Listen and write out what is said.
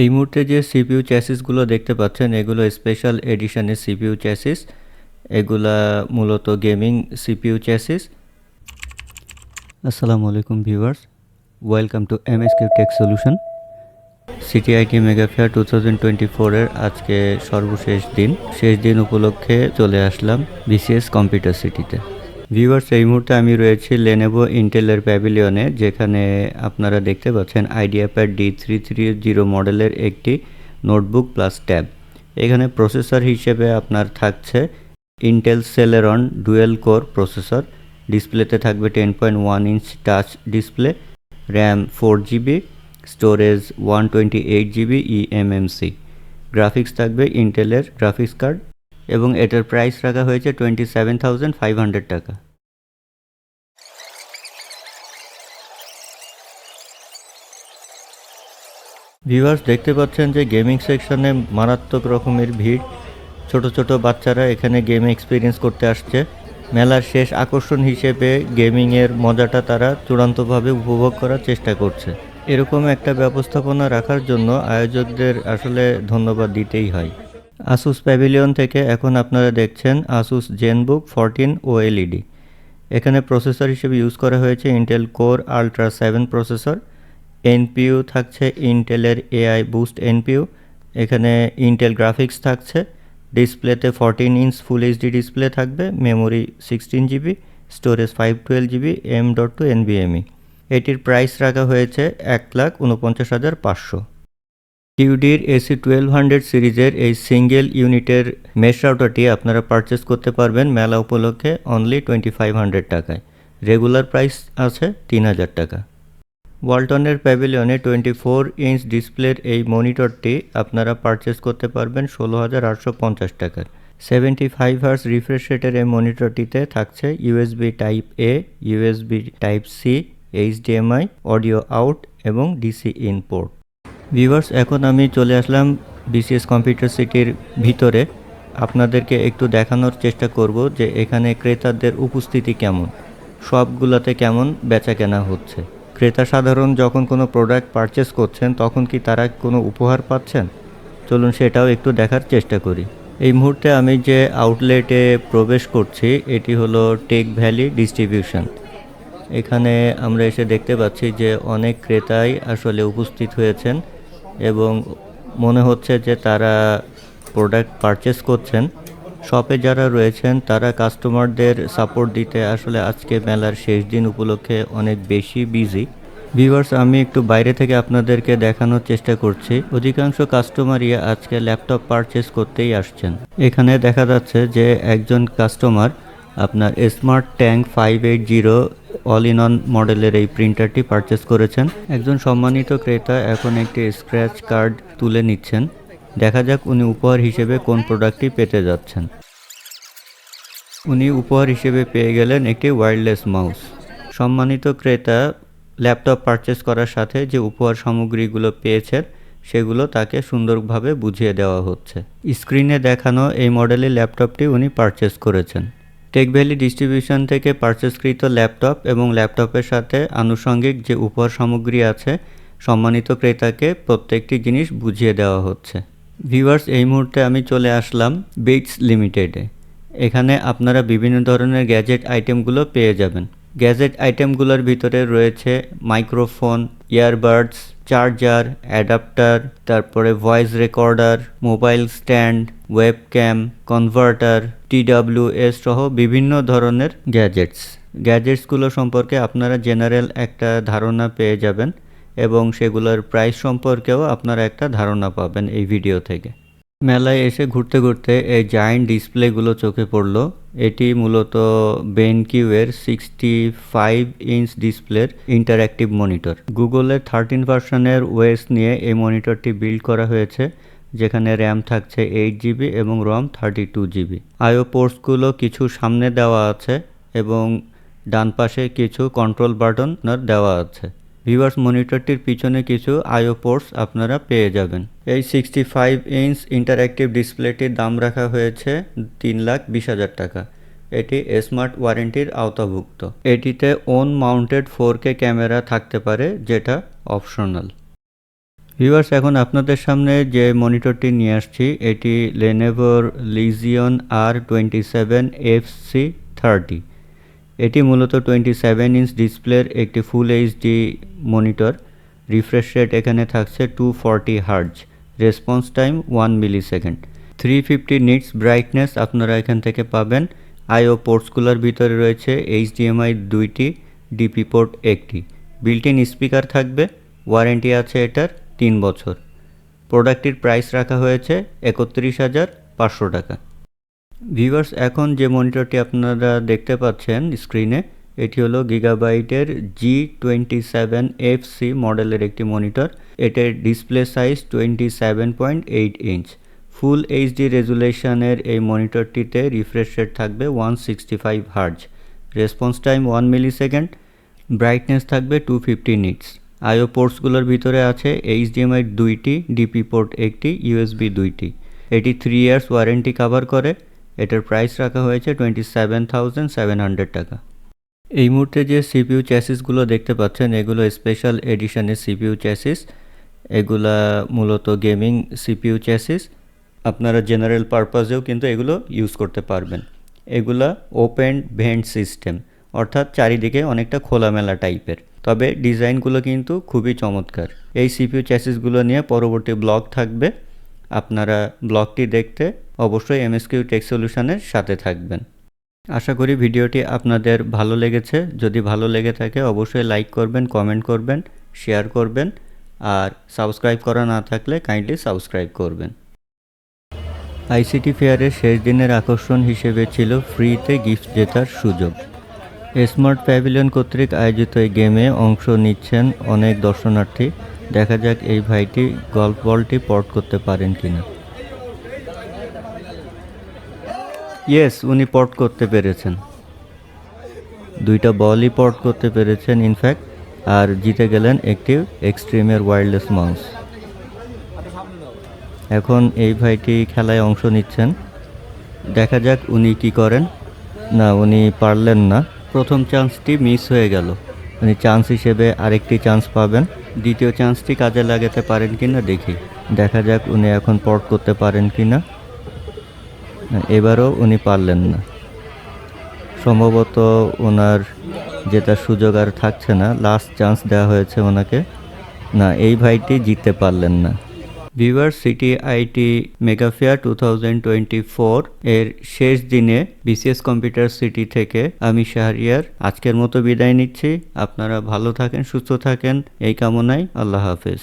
এই মুহূর্তে যে সিপিইউ চ্যাসিসগুলো দেখতে পাচ্ছেন, এগুলো স্পেশাল এডিশনের সিপিইউ চ্যাসিস এগুলা মূলত গেমিং সিপিইউ চ্যাসিস আসসালামু আলাইকুম viewers welcome to MSQ tech solution CTIT mega fair two thousand twenty ফোরের আজকে সর্বশেষ দিন। শেষ দিন উপলক্ষে চলে আসলাম বিসিএস কম্পিউটার সিটিতে ভিউয়ার্স এই মুহূর্তে আমি রয়েছি লেনেভো ইন্টেলের প্যাভিলিয়নে যেখানে আপনারা দেখতে পাচ্ছেন IdeaPad D three three zero মডেলের একটি নোটবুক প্লাস ট্যাব এখানে প্রসেসর হিসেবে আপনার থাকছে Intel Celeron dual core processor ডিসপ্লেতে থাকবে ten point one inch touch display RAM four GB storage one twenty eight GB eMMC graphics থাকবে ইন্টেলের গ্রাফিক্স কার্ড এবং এটার প্রাইস রাখা হয়েছে twenty seven thousand five hundred টাকা। ভিউয়ার্স দেখতে পাচ্ছেন যে গেমিং সেকশনে মারাত্মক রকমের ভিড়। ছোট ছোট বাচ্চারা এখানে গেম এক্সপিরিয়েন্স করতে আসছে। মেলার শেষ আকর্ষণ হিসেবে গেমিংয়ের মজাটা তারা চূড়ান্তভাবে উপভোগ করার চেষ্টা করছে। এরকম একটা ব্যবস্থাপনা রাখার জন্য আয়োজকদের আসলে ধন্যবাদ দিতেই হয়। আসুস প্যাভিলিয়ন থেকে এখন আপনারা দেখছেন আসুস জেনবুক ফরটিন ওএলইডি এখানে প্রসেসর হিসেবে ইউজ করা হয়েছে Intel Core Ultra seven processor NPU থাকছে ইন্টেলের এআই বুস্ট এনপিইউ এখানে ইন্টেল গ্রাফিক্স থাকছে। ডিসপ্লেতে fourteen inch full HD display থাকবে memory sixteen GB storage five twelve GB M dot two এনবিএমই এটির প্রাইস রাখা হয়েছে এক লাখ উনপঞ্চাশ হাজার পাঁচশো। কিউডির এসি টুয়েলভ হান্ড্রেড সিরিজের এই সিঙ্গেল ইউনিটের মেশ রাউটারটি আপনারা পারচেস করতে পারবেন মেলা উপলক্ষে অনলি টোয়েন্টি ফাইভ হান্ড্রেড টাকায়। রেগুলার প্রাইস আছে তিন হাজার টাকা। ওয়ালটনের প্যাভিলিয়নে টোয়েন্টি ফোর ইঞ্চ ডিসপ্লের এই মনিটরটি আপনারা পারচেস করতে পারবেন ষোলো হাজার আটশো পঞ্চাশ টাকার সেভেন্টি ফাইভ হার্স রিফ্রেশ রেটের এই মনিটরটিতে থাকছে USB type A USB type C HDMI audio out এবং ডিসি ইন পোর্ট ভিউয়ার্স এখন আমি চলে আসলাম বিসিএস কম্পিউটার সিটির ভিতরে। আপনাদেরকে একটু দেখানোর চেষ্টা করব যে এখানে ক্রেতাদের উপস্থিতি কেমন, সবগুলোতে কেমন বেচা কেনা হচ্ছে। ক্রেতা সাধারণ যখন কোনো প্রোডাক্ট পারচেস করছেন, তখন কি তারা কোনো উপহার পাচ্ছেন? চলুন সেটাও একটু দেখার চেষ্টা করি। এই মুহূর্তে আমি যে আউটলেটে প্রবেশ করছি, এটি হলো টেক ভ্যালি ডিস্ট্রিবিউশন এখানে আমরা এসে দেখতে পাচ্ছি যে অনেক ক্রেতাই আসলে উপস্থিত হয়েছেন। এবং মনে হচ্ছে যে তারা প্রোডাক্ট পারচেস করছেন। শপে যারা রয়েছেন, তারা কাস্টমারদের সাপোর্ট দিতে আসলে আজকে মেলার শেষ দিন উপলক্ষে অনেক বেশি বিজি ভিভার্স আমি একটু বাইরে থেকে আপনাদেরকে দেখানোর চেষ্টা করছি। অধিকাংশ কাস্টমারই আজকে ল্যাপটপ পারচেস করতেই আসছেন। এখানে দেখা যাচ্ছে যে একজন কাস্টমার আপনার smart tank five eight zero all in one মডেলের এই প্রিন্টারটি পারচেস করেছেন। একজন সম্মানিত ক্রেতা এখন একটি স্ক্র্যাচ কার্ড তুলে নিচ্ছেন। দেখা যাক উনি উপহার হিসেবে কোন প্রোডাক্টটি পেতে যাচ্ছেন। উনি উপহার হিসেবে পেয়ে গেলেন একটি ওয়্যারলেস মাউস সম্মানিত ক্রেতা ল্যাপটপ পারচেস করার সাথে যে উপহার সামগ্রীগুলো পেয়েছেন, সেগুলো তাকে সুন্দরভাবে বুঝিয়ে দেওয়া হচ্ছে। স্ক্রিনে দেখানো এই মডেলের ল্যাপটপটি উনি পারচেস করেছেন। টেক ভ্যালি ডিস্ট্রিবিউশন থেকে পারচেসকৃত ল্যাপটপ এবং ল্যাপটপের সাথে আনুষঙ্গিক যে উপহার সামগ্রী আছে, সম্মানিত ক্রেতাকে প্রত্যেকটি জিনিস বুঝিয়ে দেওয়া হচ্ছে। ভিউয়ার্স এই মুহূর্তে আমি চলে আসলাম বিটস লিমিটেডে এখানে আপনারা বিভিন্ন ধরনের গ্যাজেট আইটেমগুলো পেয়ে যাবেন। গ্যাজেট আইটেমগুলোর ভিতরে রয়েছে মাইক্রোফোন ইয়ারবাডস চার্জার, অ্যাডাপ্টার, তারপরে voice recorder, mobile stand, webcam, converter, TWS সহ বিভিন্ন ধরনের গ্যাজেটস। গ্যাজেটসগুলো সম্পর্কে আপনারা জেনারেল একটা ধারণা পেয়ে যাবেন এবং সেগুলোর প্রাইস সম্পর্কেও আপনারা একটা ধারণা পাবেন এই ভিডিও থেকে। মেলায় এসে ঘুরতে ঘুরতে এই জায়েন্ট ডিসপ্লেগুলো চোখে পড়ল। এটি মূলত বেনকিউয়ের সিক্সটি ফাইভ ইঞ্চ ডিসপ্লের ইন্টারঅ্যাক্টিভ মনিটর গুগলের থার্টিন ভার্সনের ওয়েস নিয়ে এই মনিটরটি বিল্ড করা হয়েছে, যেখানে র্যাম থাকছে এইট জিবি এবং ROM thirty two GB IO পোর্টসগুলো কিছু সামনে দেওয়া আছে এবং ডান পাশে কিছু কন্ট্রোল বাটন দেওয়া আছে। ভিভার্স মনিটরটির পিছনে কিছু আইও পোর্টস আপনারা পেয়ে যাবেন। এই সিক্সটি ফাইভ ইঞ্চ ইন্টারঅ্যাক্টিভ ডিসপ্লেটির দাম রাখা হয়েছে তিন লাখ বিশ হাজার টাকা। এটি স্মার্ট ওয়ারেন্টির আওতাভুক্ত। এটিতে on mounted four K camera থাকতে পারে, যেটা অপশনাল ভিউয়ার্স এখন আপনাদের সামনে যে মনিটরটি নিয়ে আসছি, এটি লেনেভোর Legion R twenty seven F C thirty এটি মূলত টোয়েন্টি সেভেন ইঞ্চ ডিসপ্লের একটি full HD monitor refresh rate এখানে থাকছে two forty hertz response time one millisecond three fifty nits brightness আপনারা এখান থেকে পাবেন। আইও পোর্টসগুলোর ভিতরে রয়েছে এইচডিএমআই দুইটি ডিপি পোর্ট একটি। বিল্ট ইন স্পিকার থাকবে ওয়ারেন্টি আছে এটার তিন বছর। প্রোডাক্টটির প্রাইস রাখা হয়েছে একত্রিশ হাজার পাঁচশো টাকা। ভিউয়ার্স এখন যে মনিটরটি আপনারা দেখতে পাচ্ছেন স্ক্রিনে এটি হলো গিগাবাইটের G twenty seven F C মডেলের একটি মনিটর এটার display size twenty seven point eight inch full HD রেজুলেশনের এই মনিটরটিতে রিফ্রেশ রেট থাকবে one sixty five hertz response time one millisecond brightness থাকবে টু ফিফটি নিটস আইও পোর্টসগুলোর ভিতরে আছে এইচডিএমআই দুইটি ডিপি পোর্ট একটি ইউএসবি দুইটি। এটি থ্রি ইয়ার্স ওয়ারেন্টি কভার করে। এটার প্রাইস রাখা হয়েছে twenty seven thousand seven hundred টাকা। এই মুহূর্তে যে সিপিইউ চ্যাসিসগুলো দেখতে পাচ্ছেন, এগুলো স্পেশাল এডিশনের সিপিইউ চ্যাসিস এগুলা মূলত গেমিং সিপিইউ চ্যাসিস আপনারা জেনারেল পারপাসেও কিন্তু এগুলো ইউজ করতে পারবেন। এগুলা ওপেন ভেন্ট সিস্টেম অর্থাৎ চারিদিকে অনেকটা খোলামেলা টাইপের তবে ডিজাইনগুলো কিন্তু খুবই চমৎকার। এই সিপিইউ চ্যাসিসগুলো নিয়ে পরবর্তী ব্লগ থাকবে। আপনারা ব্লগটি দেখতে অবশ্যই এমএসকিউ টেক সলিউশনের সাথে থাকবেন। আশা করি ভিডিওটি আপনাদের ভালো লেগেছে। যদি ভালো লেগে থাকে, অবশ্যই লাইক করবেন কমেন্ট করবেন শেয়ার করবেন, আর সাবস্ক্রাইব করা না থাকলে কাইন্ডলি সাবস্ক্রাইব করবেন। আইসিটি ফেয়ারের শেষ দিনের আকর্ষণ হিসেবে ছিল ফ্রিতে গিফট জেতার সুযোগ। স্মার্ট প্যাভিলিয়ন কর্তৃক আয়োজিত এই গেমে অংশ নিচ্ছেন অনেক দর্শনার্থী। দেখা যাক এই ভাইটি গল্ফ বলটি পট করতে পারেন কিনা। ইয়েস উনি পট করতে পেরেছেন। দুইটা বলই পট করতে পেরেছেন ইনফ্যাক্ট আর জিতে গেলেন একটি এক্সট্রিমের ওয়্যারলেস মাউস এখন এই ভাইটি খেলায় অংশ নিচ্ছেন। দেখা যাক উনি কি করেন। না উনি পারলেন না। প্রথম চান্সটি মিস হয়ে গেল। উনি চান্স হিসেবে আরেকটি চান্স পাবেন। দ্বিতীয় চান্সটি কাজে লাগাতে পারেন কিনা দেখি। দেখা যাক উনি এখন পট করতে পারেন কিনা। না, এবারও উনি পারলেন না। সম্ভবত ওনার যেটা সুযোগ আর থাকছে না লাস্ট চান্স দেওয়া হয়েছে ওনাকে। না, এই ভাইটি জিততে পারলেন না। ভিভার city IT mega fair two thousand twenty four এর শেষ দিনে বিসিএস কম্পিউটার সিটি থেকে আমি শাহরিয়ার আজকের মতো বিদায় নিচ্ছি। আপনারা ভালো থাকেন, সুস্থ থাকেন, এই কামনায় আল্লাহ হাফেজ।